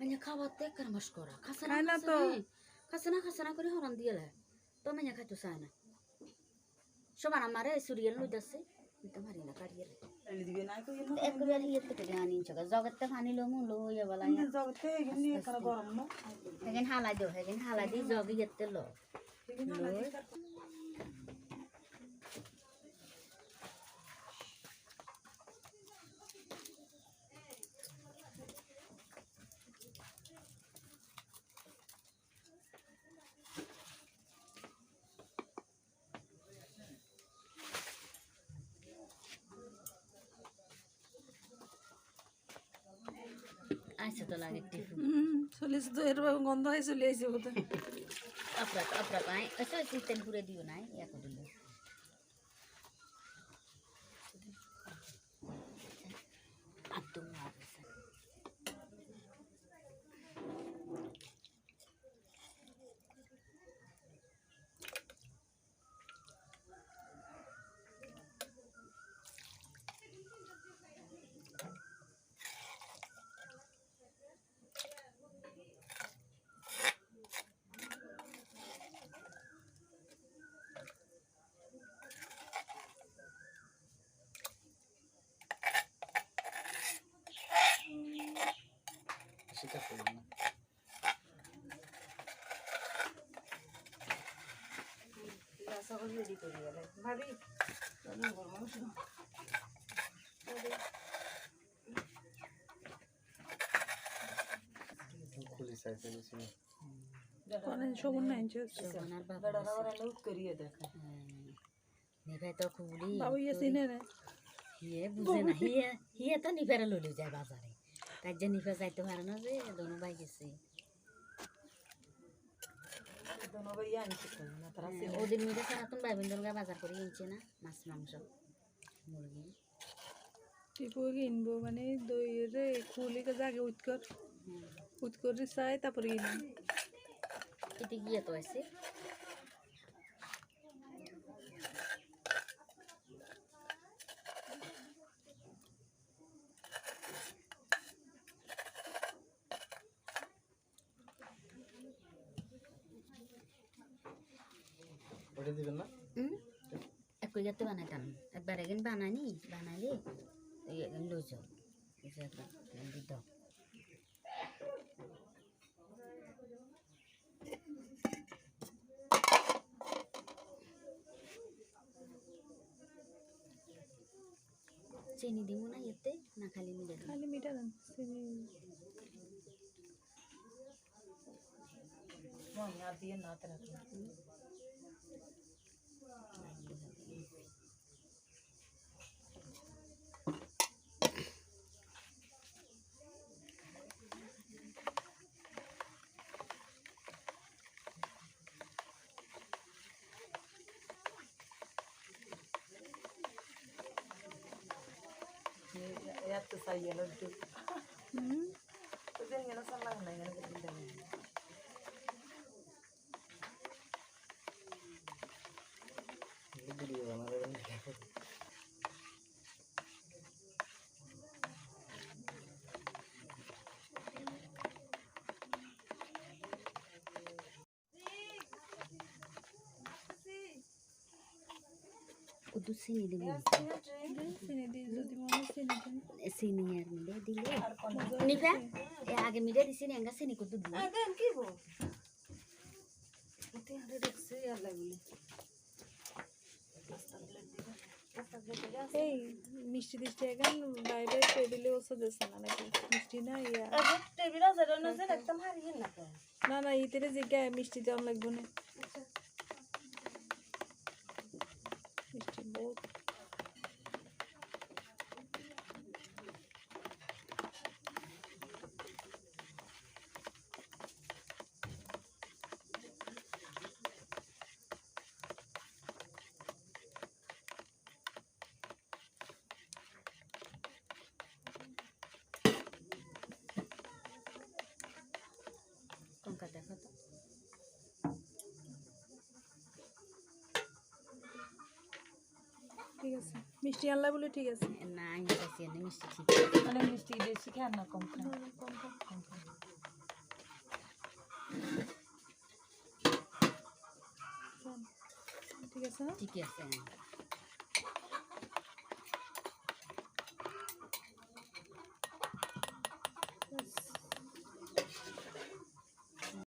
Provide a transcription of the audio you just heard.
মানে খাবার তে কারমাস করা খাসা না তো। খাসা না খাসা না করে হরন দিয়ে লাই তো মানে খাইতো চায় না সবার আমারে সুরিয়াল লই যাচ্ছে তো মারি না কাটিয়ে একবার ইয়ে থেকে আনি চকা জগতে পানি লো মু লো ইয়ে বলা জগতে এখানে এখানে গরম না হেগেন হালা দিও হেগেন হালা দি জগ ইয়েতে লো আইসে তো লাগে টিফু চলিছে তো এরকম গন্ধ আইসে চলে আসছে বোধ আপরাত আপরাত আই আচ্ছা তেল করে দিও নাই ইয়া আদম মারছে সেটা করব না সকল রেডি করে গেলে ভাবি আমি গরম মাংস খুলি সাই ফেলেছি মানে সবুন নাই সোনার বাবা বেড়া ওরা লুট করিয়ে দেখা নিভে তো খুবলি বাবু ইয়ে চিনে না হিয়ে বুঝে না হিয়ে হিয়ে তো নিফেরে লইলে যায় বাজারে। তাই যে নিফে যাইতে পারে না যে দোনো ভাই গেছে দোনো ভাই আনছে তো না তারা হ্যাঁ, ওদের মিলে সারাতন ভাই বোন গা বাজার করে কিনছে না মাছ মাংস মুরগি। টিপু কিনবো মানে দইয়ের খুলি জাগে উৎকর উৎকর উঠ করে। চাই তারপরে কিনবো এটা গিয়ে তো আছে? ওটা দিবেন না? একই যাতে বানাইতাম। একবার একদিন বানানি বানাইলে একদিন লই যাও দিত চিনি দিব না এতে না খালি মিলে দিব খালি মিঠা দেন চিনি। আর দিয়ে না তারা നേരത്തെ സയ്യലെടുത്തു ഇതിങ്ങനെ സമ്മതം ഇങ്ങനെ তো দিন গেল সামনে না গেল দিন ভিডিও বানাবেন কত চিনি দিব চিনি দিই যদি মনে হয় চিনি দেন চিনি আর মিলে দিলে নিফা এ আগে মিলে দিছি নি এঙ্গা চিনি কত দিব এই মিষ্টি দিচ্ছে এখন বাইরে টেবিলে বসে দিচ্ছে না, নাকি মিষ্টি না ইয়া? টেবিল আছে একদম হারিয়ে না না না ইতেরে জিজ্ঞা মিষ্টি দাম লাগবে না। মিষ্টি বহুত লঙ্কা দেখা তো। ঠিক আছে। মিষ্টি আনলা বলে ঠিক আছে। না আনতেছি না মিষ্টি ঠিক। অনেক মিষ্টি বেশি খান না কম কম কম ঠিক আছে ঠিক আছে হ্যাঁ।